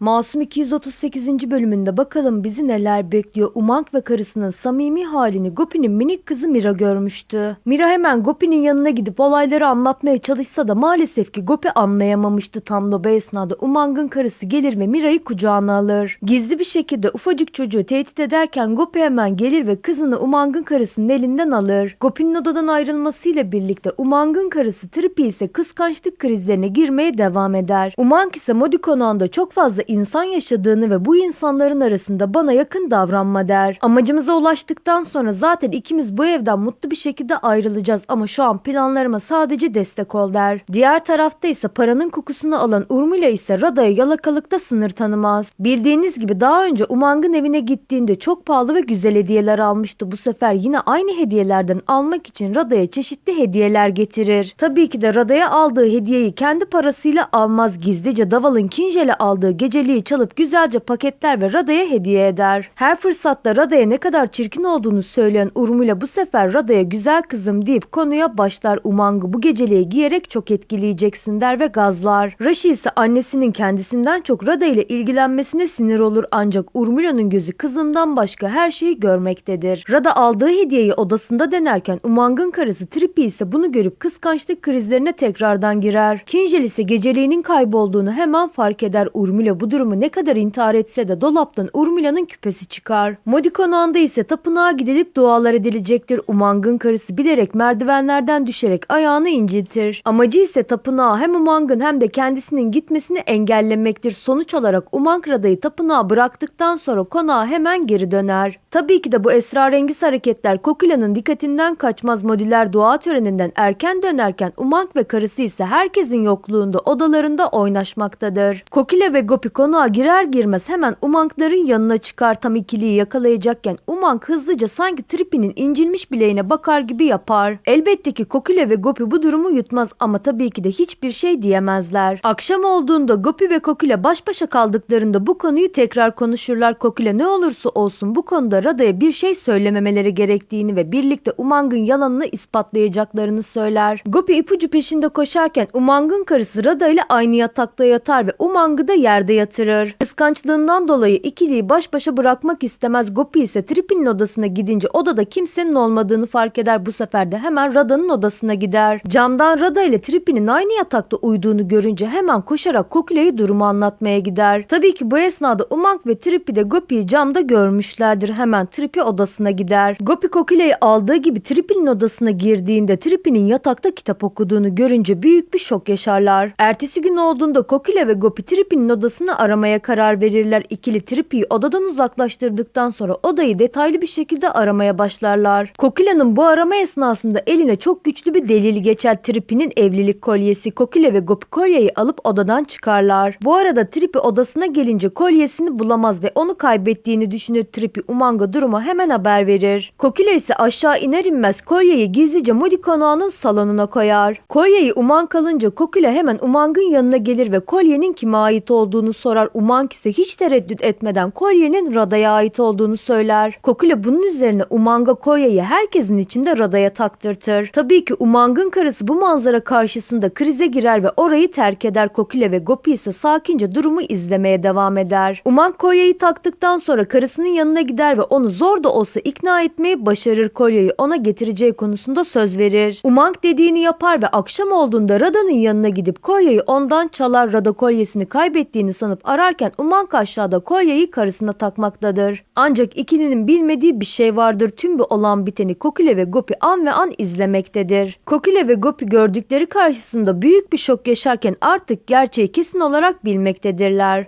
Masum 238. bölümünde bakalım bizi neler bekliyor. Umang ve karısının samimi halini Gopi'nin minik kızı Mira görmüştü. Mira hemen Gopi'nin yanına gidip olayları anlatmaya çalışsa da maalesef ki Gopi anlayamamıştı tam da bu esnada. Umang'ın karısı gelir ve Mira'yı kucağına alır. Gizli bir şekilde ufacık çocuğu tehdit ederken Gopi hemen gelir ve kızını Umang'ın karısının elinden alır. Gopi'nin odadan ayrılmasıyla birlikte Umang'ın karısı Tripi ise kıskançlık krizlerine girmeye devam eder. Umang ise Modi konağında çok fazla insan yaşadığını ve bu insanların arasında bana yakın davranma der. Amacımıza ulaştıktan sonra zaten ikimiz bu evden mutlu bir şekilde ayrılacağız ama şu an planlarıma sadece destek ol der. Diğer tarafta ise paranın kokusunu alan Urmila ise Rada'ya yalakalıkta sınır tanımaz. Bildiğiniz gibi daha önce Umang'ın evine gittiğinde çok pahalı ve güzel hediyeler almıştı. Bu sefer yine aynı hediyelerden almak için Rada'ya çeşitli hediyeler getirir. Tabii ki de Rada'ya aldığı hediyeyi kendi parasıyla almaz. Gizlice Daval'ın Kinjel'e aldığı geceliği çalıp güzelce paketler ve Rada'ya hediye eder. Her fırsatta Rada'ya ne kadar çirkin olduğunu söyleyen Urmila bu sefer Rada'ya güzel kızım deyip konuya başlar. Umang'ı bu geceliği giyerek çok etkileyeceksin der ve gazlar. Rashi ise annesinin kendisinden çok Rada ile ilgilenmesine sinir olur ancak Urmila'nın gözü kızından başka her şeyi görmektedir. Rada aldığı hediyeyi odasında denerken Umang'ın karısı Tripi ise bunu görüp kıskançlık krizlerine tekrardan girer. Kinjel ise geceliğinin kaybolduğunu hemen fark eder. Urmila bu durumu ne kadar intihar etse de dolaptan Urmila'nın küpesi çıkar. Modi konağında ise tapınağa gidilip dualar edilecektir. Umang'ın karısı bilerek merdivenlerden düşerek ayağını incitir. Amacı ise tapınağa hem Umang'ın hem de kendisinin gitmesini engellemektir. Sonuç olarak Umang Rada'yı tapınağa bıraktıktan sonra konağa hemen geri döner. Tabii ki de bu esrarengiz hareketler Kokila'nın dikkatinden kaçmaz modüler dua töreninden erken dönerken Umang ve karısı ise herkesin yokluğunda odalarında oynaşmaktadır. Kokila ve Gopi konağa girer girmez hemen Umang'ların yanına çıkar tam ikiliyi yakalayacakken Umang hızlıca sanki Tripi'nin incilmiş bileğine bakar gibi yapar. Elbette ki Kokila ve Gopi bu durumu yutmaz ama tabii ki de hiçbir şey diyemezler. Akşam olduğunda Gopi ve Kokila baş başa kaldıklarında bu konuyu tekrar konuşurlar. Kokila ne olursa olsun bu konuda Rada'ya bir şey söylememeleri gerektiğini ve birlikte Umang'ın yalanını ispatlayacaklarını söyler. Gopi ipucu peşinde koşarken Umang'ın karısı Rada ile aynı yatakta yatar ve Umang'ı da yerde yatırır. Kıskançlığından dolayı ikiliyi baş başa bırakmak istemez. Gopi ise Tripi'nin odasına gidince odada kimsenin olmadığını fark eder. Bu sefer de hemen Rada'nın odasına gider. Camdan Rada ile Tripi'nin aynı yatakta uyuduğunu görünce hemen koşarak Kokile'ye durumu anlatmaya gider. Tabii ki bu esnada Umang ve Tripi de Gopi'yi camda görmüşlerdir. Hemen Tripi odasına gider. Gopi Kokile'yi aldığı gibi Tripi'nin odasına girdiğinde Tripi'nin yatakta kitap okuduğunu görünce büyük bir şok yaşarlar. Ertesi gün olduğunda Kokile ve Gopi Tripi'nin odasını aramaya karar verirler. İkili Tripi'yi odadan uzaklaştırdıktan sonra odayı detaylı bir şekilde aramaya başlarlar. Kokile'nin bu arama esnasında eline çok güçlü bir delil geçer. Tripi'nin evlilik kolyesi. Kokile ve Gopi kolyeyi alıp odadan çıkarlar. Bu arada Tripi odasına gelince kolyesini bulamaz ve onu kaybettiğini düşünür. Tripi Umang'a durumu hemen haber verir. Kokile ise aşağı iner inmez kolyeyi gizlice Modi konağının salonuna koyar. Kolyeyi Umang alınca Kokile hemen Umang'ın yanına gelir ve kolyenin kime ait olduğunu sorar. Umang ise hiç tereddüt etmeden kolyenin Rada'ya ait olduğunu söyler. Kokile bunun üzerine Umang'a kolyeyi herkesin içinde Rada'ya taktırtır. Tabii ki Umang'ın karısı bu manzara karşısında krize girer ve orayı terk eder. Kokile ve Gopi ise sakince durumu izlemeye devam eder. Umang kolyeyi taktıktan sonra karısının yanına gider ve onu zor da olsa ikna etmeyi başarır. Kolyeyi ona getireceği konusunda söz verir. Umang dediğini yapar ve akşam olduğunda Rada'nın yanına gidip kolyeyi ondan çalar. Rada kolyesini kaybettiğini sanıp ararken Umang aşağıda kolyeyi karısına takmaktadır. Ancak ikilinin bilmediği bir şey vardır. Tüm bu olan biteni Kokile ve Gopi an ve an izlemektedir. Kokile ve Gopi gördükleri karşısında büyük bir şok yaşarken artık gerçeği kesin olarak bilmektedirler.